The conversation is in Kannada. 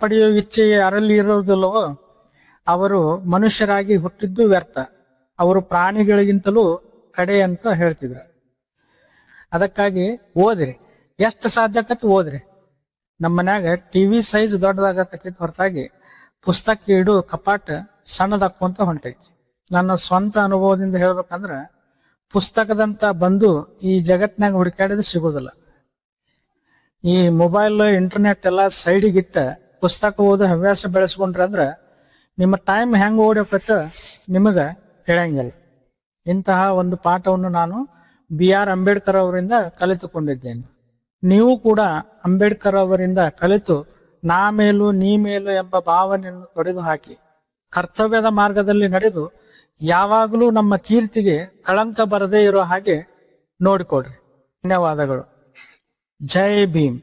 ಪಡೆಯುವ ಇಚ್ಛೆ ಯಾರಲ್ಲಿ ಇರುವುದಿಲ್ಲವೋ ಅವರು ಮನುಷ್ಯರಾಗಿ ಹುಟ್ಟಿದ್ದು ವ್ಯರ್ಥ. ಅವರು ಪ್ರಾಣಿಗಳಿಗಿಂತಲೂ ಕಡೆ ಅಂತ ಹೇಳ್ತಿದ್ರು. ಅದಕ್ಕಾಗಿ ಓದ್ರಿ. ಎಷ್ಟು ಸಾಧ್ಯ ಆಕತಿ ಓದ್ರಿ. ನಮ್ಮ ಮನ್ಯಾಗ ಟಿವಿ ಸೈಜ್ ದೊಡ್ಡದಾಗಕತ್ತೈತಿ ಹೊರತಾಗಿ ಪುಸ್ತಕ ಇಡು ಕಪಾಟ ಸಣ್ಣದಾಕೊಂತ ಹೊಂಟೈತಿ. ನನ್ನ ಸ್ವಂತ ಅನುಭವದಿಂದ ಹೇಳ್ಬೇಕಂದ್ರ, ಪುಸ್ತಕದಂತ ಬಂದು ಈ ಜಗತ್ನಾಗ ಹುಡುಕಾಡಿದ್ರೆ ಸಿಗೋದಿಲ್ಲ. ಈ ಮೊಬೈಲ್, ಇಂಟರ್ನೆಟ್ ಎಲ್ಲ ಸೈಡಿಗಿಟ್ಟ ಪುಸ್ತಕ ಓದೋ ಹವ್ಯಾಸ ಬೆಳೆಸ್ಕೊಂಡ್ರ ಅಂದ್ರ ನಿಮ್ಮ ಟೈಮ್ ಹೆಂಗ್ ಓಡೋಕತ್ತ ನಿಮಗ ಹೇಳಂಗಿಲ್ಲ ಇಂತಹ ಒಂದು ಪಾಠವನ್ನು ನಾನು ಬಿ ಆರ್ ಅಂಬೇಡ್ಕರ್ ಅವರಿಂದ ಕಲಿತುಕೊಂಡಿದ್ದೇನೆ. ನೀವು ಕೂಡ ಅಂಬೇಡ್ಕರ್ ಅವರಿಂದ ಕಲಿತು ನಾ ಮೇಲು ನೀ ಮೇಲು ಎಂಬ ಭಾವನೆಯನ್ನು ತೊಡೆದು ಹಾಕಿ ಕರ್ತವ್ಯದ ಮಾರ್ಗದಲ್ಲಿ ನಡೆದು ಯಾವಾಗಲೂ ನಮ್ಮ ಕೀರ್ತಿಗೆ ಕಳಂಕ ಬರದೇ ಇರೋ ಹಾಗೆ ನೋಡಿಕೊಡ್ರಿ ಧನ್ಯವಾದಗಳು. ಜೈ ಭೀಮ್.